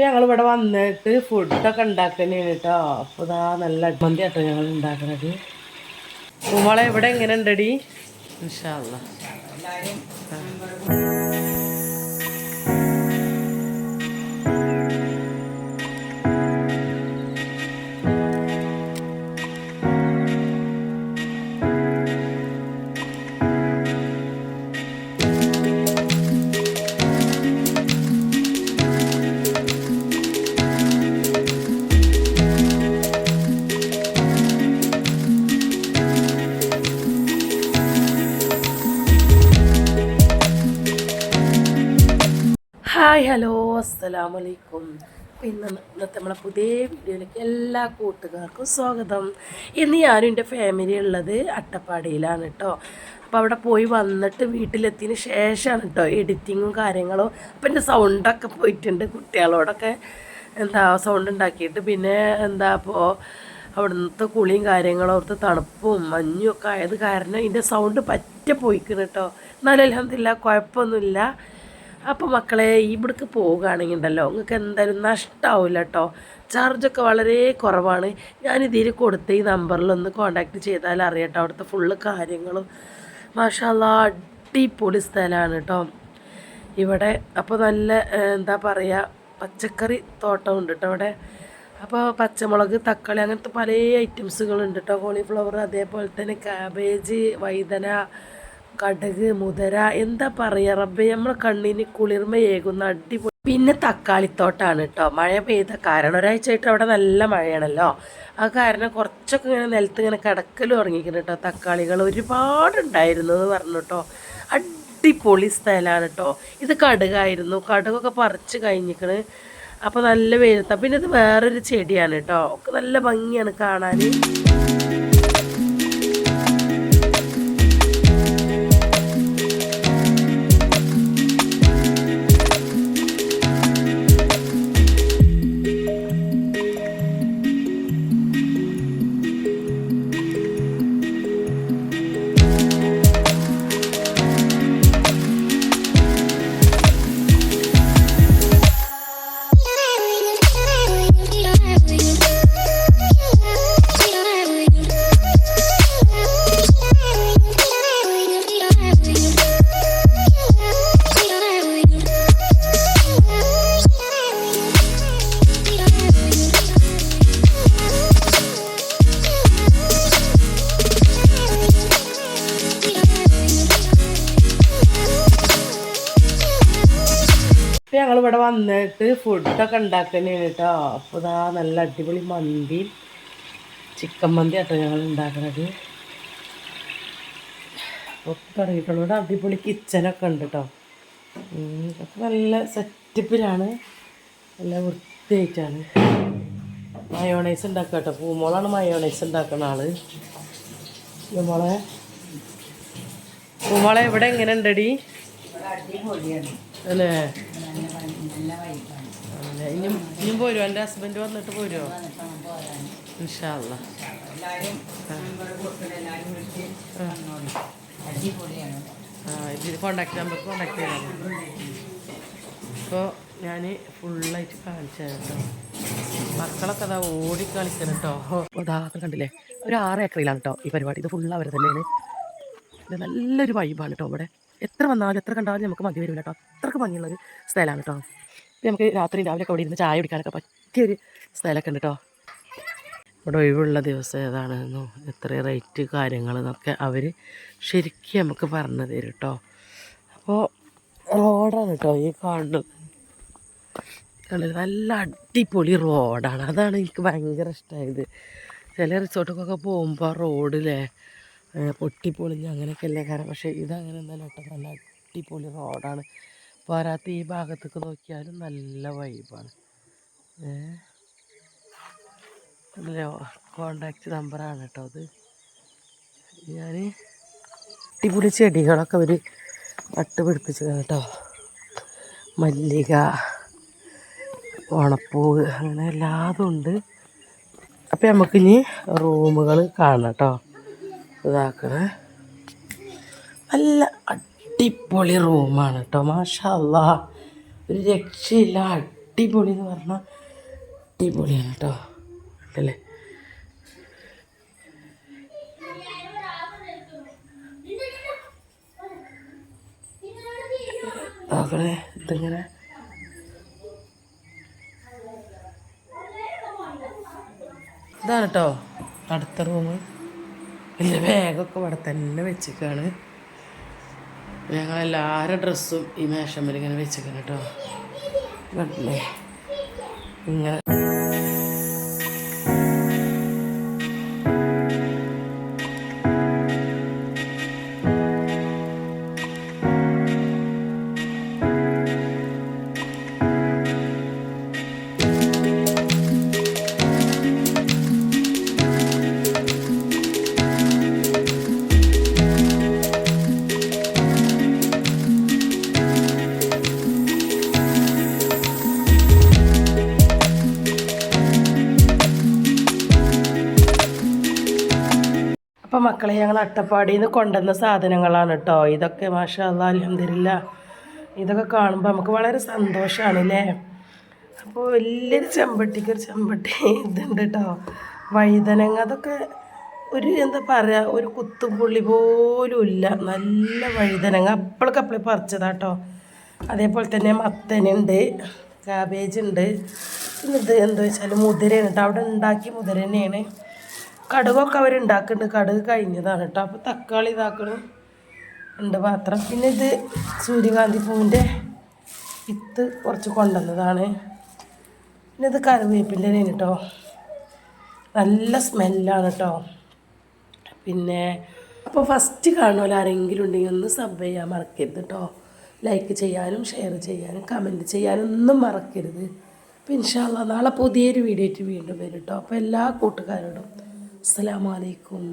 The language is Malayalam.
ഇപ്പം ഞങ്ങൾ ഇവിടെ വന്നിട്ട് ഫുഡൊക്കെ ഉണ്ടാക്കുന്നതാണ് കേട്ടോ അപ്പോൾ ഇതാ നല്ല മന്തി കേട്ടോ ഞങ്ങൾ ഉണ്ടാക്കുന്നത് മോളെ ഇവിടെ എങ്ങനെ ഉണ്ടടി ഇൻഷാല്ല ഹായ് ഹലോ അസ്സലാമു അലൈക്കും ഇന്ന് ഇന്നത്തെ നമ്മളെ പുതിയ വീഡിയോയിലേക്ക് എല്ലാ കൂട്ടുകാർക്കും സ്വാഗതം. ഇന്ന് ഞാനും എന്റെ ഫാമിലി ഉള്ളത് അട്ടപ്പാടിയിലാണ് കേട്ടോ അപ്പോൾ അവിടെ പോയി വന്നിട്ട് വീട്ടിലെത്തിയതിന് ശേഷമാണ് കേട്ടോ എഡിറ്റിങ്ങും കാര്യങ്ങളും. അപ്പോൾ എന്റെ സൗണ്ടൊക്കെ പോയിട്ടുണ്ട് കുട്ടികളോടൊക്കെ. എന്താ സൗണ്ട് ഉണ്ടാക്കിയിട്ട്. പിന്നെ എന്താ അപ്പോൾ അവിടുത്തെ കുളിയും കാര്യങ്ങളും അവിടുത്തെ തണുപ്പും മഞ്ഞും ഒക്കെ ആയത് കാരണം ഇതിന്റെ സൗണ്ട് പറ്റ പോയിക്കണം കേട്ടോ എന്നാലും അലഹമില്ല കുഴപ്പമൊന്നുമില്ല. അപ്പോൾ മക്കളെ ഇവിടേക്ക് പോവുകയാണെങ്കിൽ ഉണ്ടല്ലോ നിങ്ങൾക്ക് എന്തായാലും നഷ്ടമാവില്ല കേട്ടോ ചാർജൊക്കെ വളരെ കുറവാണ്. ഞാൻ ഇതിൽ കൊടുത്ത ഈ നമ്പറിലൊന്ന് കോണ്ടാക്ട് ചെയ്താൽ അറിയട്ടോ അവിടുത്തെ ഫുള്ള് കാര്യങ്ങളും. മാഷാല്ല അടിപൊളി സ്ഥലമാണ് കേട്ടോ ഇവിടെ അപ്പോൾ നല്ല എന്താ പറയുക പച്ചക്കറി തോട്ടം ഉണ്ട് കേട്ടോ അവിടെ അപ്പോൾ പച്ചമുളക് തക്കാളി അങ്ങനത്തെ പല ഐറ്റംസുകളുണ്ട് കേട്ടോ കോളിഫ്ലവർ അതേപോലെ തന്നെ ക്യാബേജ് വൈതന കടുക് മുതര എന്താ പറയുക റബ്ബെ നമ്മളെ കണ്ണിന് കുളിർമയേകുന്ന അടിപൊളി പിന്നെ തക്കാളിത്തോട്ടാണ് കേട്ടോ മഴ പെയ്ത കാരണം ഒരാഴ്ചയായിട്ട് അവിടെ നല്ല മഴയാണല്ലോ. ആ കാരണം കുറച്ചൊക്കെ ഇങ്ങനെ നിലത്ത് ഇങ്ങനെ കിടക്കലും തുടങ്ങിക്കുന്നു കേട്ടോ തക്കാളികൾ ഒരുപാടുണ്ടായിരുന്നു എന്ന് പറഞ്ഞു കേട്ടോ അടിപൊളി സ്ഥലമാണ് കേട്ടോ ഇത് കടുകായിരുന്നു. കടുകൊക്കെ പറിച്ച് കഴിഞ്ഞിക്കണ്. അപ്പോൾ നല്ല വെയിലത്ത പിന്നെ ഇത് വേറൊരു ചെടിയാണ് കേട്ടോ ഒക്കെ നല്ല ഭംഗിയാണ് കാണാൻ ഇപ്പം ഞങ്ങൾ ഇവിടെ വന്നിട്ട് ഫുഡൊക്കെ ഉണ്ടാക്കുന്നതാണ് കേട്ടോ അപ്പോൾ ഇതാ നല്ല അടിപൊളി മന്തി ചിക്കൻ മന്തി ആട്ടോ ഞങ്ങൾ ഉണ്ടാക്കുന്നത് ഒക്കെ തുടങ്ങിയിട്ടുള്ള ഇവിടെ അടിപൊളി കിച്ചനൊക്കെ ഉണ്ട് കേട്ടോ ഒക്കെ നല്ല സെറ്റപ്പിലാണ് നല്ല വൃത്തിയായിട്ടാണ്. മയോണൈസ് ഉണ്ടാക്കുക കേട്ടോ പൂമോളാണ് മയോണൈസ് ഉണ്ടാക്കുന്ന ആൾ. പൂമോളെ പൂമോളെ ഇവിടെ എങ്ങനെ ഉണ്ടടി അല്ലേ അല്ലേ? ഇനി ഇനിയും പോരുമോ എന്റെ ഹസ്ബൻഡ് വന്നിട്ട് പോരുമോ ഇൻഷാല്ല ആ ഇതിൽ കോണ്ടാക്ട് നമ്പർ കോണ്ടാക്ട് ചെയ്യാം ഇപ്പോൾ ഞാൻ ഫുള്ളായിട്ട് കാണിച്ചു കേട്ടോ മക്കളൊക്കെ അതാ ഓടി കളിക്കണം കേട്ടോ അതാ കണ്ടില്ലേ? ഒരു ആറ് ഏക്കറിലാണ് കേട്ടോ ഈ പരിപാടി. ഇത് ഫുള്ള് അവർ തന്നെയാണ്. ഇത് നല്ലൊരു വൈബാണ് കേട്ടോ ഇവിടെ. എത്ര വന്നാലും എത്ര കണ്ടാലും നമുക്ക് മതി വരില്ല കേട്ടോ. അത്രയ്ക്ക് ഭംഗിയുള്ളൊരു സ്ഥലമാണ് കേട്ടോ. നമുക്ക് രാത്രി രാവിലെ ഒക്കെ ഇവിടെ ഇരുന്ന് ചായ കുടിക്കാനൊക്കെ പറ്റിയൊരു സ്ഥലമൊക്കെ ഉണ്ട് കേട്ടോ. ഇവിടെ ഒഴിവുള്ള ദിവസം ഏതാണെന്നോ എത്ര റേറ്റ് കാര്യങ്ങൾ എന്നൊക്കെ അവർ ശരിക്കും നമുക്ക് പറഞ്ഞു തരും കേട്ടോ. അപ്പോൾ റോഡാണ് കേട്ടോ ഈ കാണുന്നത്? നല്ല അടിപൊളി റോഡാണ് അതാണ് എനിക്ക് ഭയങ്കര ഇഷ്ടമായത്. ചില റിസോർട്ടൊക്കെ പോകുമ്പോൾ റോഡിലെ പൊട്ടിപ്പൊളിഞ്ഞ് അങ്ങനെയൊക്കെ അല്ലേ കാരണം. പക്ഷേ ഇതങ്ങനെ ഒന്നല്ല കേട്ടോ നല്ല അടിപൊളി റോഡാണ്. പോരാത്ത ഈ ഭാഗത്തേക്ക് നോക്കിയാലും നല്ല വൈബാണ്. അല്ലോ കോണ്ടാക്ട് നമ്പറാണ് കേട്ടോ അത്. ഞാൻ അടിപൊളി ചെടികളൊക്കെ അവർ നട്ട് പിടിപ്പിച്ചതാണ് കേട്ടോ. മല്ലിക ഓണപ്പൂവ് അങ്ങനെ എല്ലാതും ഉണ്ട്. അപ്പം നമുക്കിനി റൂമുകൾ കാണാം കേട്ടോ. ഇതാക്കണേ. നല്ല അടിപൊളി റൂമാണ് കേട്ടോ. മാഷല്ല. ഒരു രക്ഷയില്ല. അടിപൊളി എന്ന് പറഞ്ഞാൽ അടിപൊളിയാണ് കേട്ടോ. അല്ലേ? നോക്കണേ ഇതിങ്ങനെ? ഇതാണ് കേട്ടോ. അടുത്ത റൂം വലിയ ബാഗൊക്കെ ഇവിടെ തന്നെ വെച്ചിക്കാണ്. ഞങ്ങളെല്ലാവരുടെ ഡ്രസ്സും ഈ മേശമ്മൽ ഇങ്ങനെ വെച്ചിക്കണം കേട്ടോ ഇങ്ങനെ. അപ്പം മക്കളെ ഞങ്ങൾ അട്ടപ്പാടിയിൽ നിന്ന് കൊണ്ടുവന്ന സാധനങ്ങളാണ് കേട്ടോ ഇതൊക്കെ മാഷാ അലഹമില്ല ഇതൊക്കെ കാണുമ്പോൾ നമുക്ക് വളരെ സന്തോഷമാണ് അല്ലേ അപ്പോൾ വലിയൊരു ചെമ്പട്ടിക്ക് ഒരു ചെമ്പട്ടി ഇതുണ്ട് കേട്ടോ വഴുതനങ്ങ അതൊക്കെ ഒരു എന്താ പറയുക ഒരു കുത്തുപുള്ളി പോലും ഇല്ല. നല്ല വഴുതനങ്ങ അപ്പളക്കപ്പളി പറിച്ചതാട്ടോ അതേപോലെ തന്നെ മത്തനുണ്ട് കാബേജ് ഉണ്ട്. ഇത് എന്താ വെച്ചാൽ മുതിരയാണ് കേട്ടോ അവിടെ ഉണ്ടാക്കിയ മുതിര തന്നെയാണ്. കടുകൊക്കെ അവർ ഉണ്ടാക്കുന്നുണ്ട് കടുക് കഴിഞ്ഞതാണ് കേട്ടോ. അപ്പോൾ തക്കാളി ഇതാക്കണം. ഉണ്ട് പാത്രം പിന്നെ ഇത് സൂര്യകാന്തി പൂവിന്റെ വിത്ത് കുറച്ച് കൊണ്ടുവന്നതാണ്. പിന്നെ ഇത് കറിവേപ്പിന്റെ കേട്ടോ. നല്ല സ്മെല്ലാണ് കേട്ടോ. പിന്നെ അപ്പോൾ ഫസ്റ്റ് കാണുമല്ലോ ആരെങ്കിലും ഉണ്ടെങ്കിൽ ഒന്ന് സബ് ചെയ്യാൻ മറക്കരുത് കേട്ടോ. ലൈക്ക് ചെയ്യാനും ഷെയർ ചെയ്യാനും കമന്റ് ചെയ്യാനും ഒന്നും മറക്കരുത്. അപ്പോൾ ഇൻഷാല്ല നാളെ പുതിയൊരു വീഡിയോ ആയിട്ട് വീണ്ടും വരും കേട്ടോ. അപ്പോൾ എല്ലാ കൂട്ടുകാരോടും അസ്സലാമു അലൈക്കും